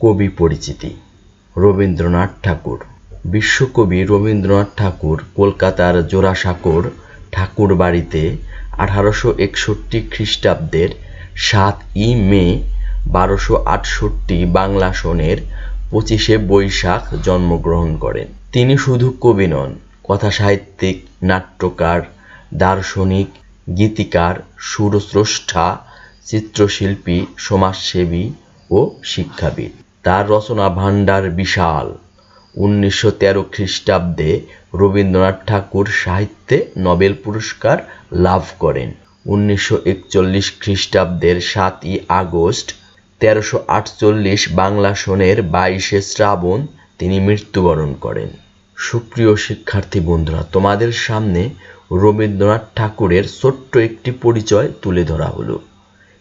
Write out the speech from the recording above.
কবি পরিচিতি, রবীন্দ্রনাথ ঠাকুর। বিশ্বকবি রবীন্দ্রনাথ ঠাকুর কলকাতার জোড়াসাঁকোর ঠাকুরবাড়িতে আঠারোশো একষট্টি খ্রিস্টাব্দের সাত ই মে বারোশো আটষট্টি বাংলা সনের পঁচিশে বৈশাখ জন্মগ্রহণ করেন। তিনি শুধু কবি নন, কথাসাহিত্যিক, নাট্যকার, দার্শনিক, গীতিকার, সুরস্রষ্টা, চিত্রশিল্পী, সমাজসেবী ও শিক্ষাবিদ। তার রচনা ভাণ্ডার বিশাল। উনিশশো তেরো খ্রিস্টাব্দে রবীন্দ্রনাথ ঠাকুর সাহিত্যে নোবেল পুরস্কার লাভ করেন। উনিশশো একচল্লিশ খ্রিস্টাব্দের সাতই আগস্ট, তেরোশো আটচল্লিশ বাংলা সনের বাইশে শ্রাবণ তিনি মৃত্যুবরণ করেন। সুপ্রিয় শিক্ষার্থী বন্ধুরা, তোমাদের সামনে রবীন্দ্রনাথ ঠাকুরের ছোট্ট একটি পরিচয় তুলে ধরা হলো।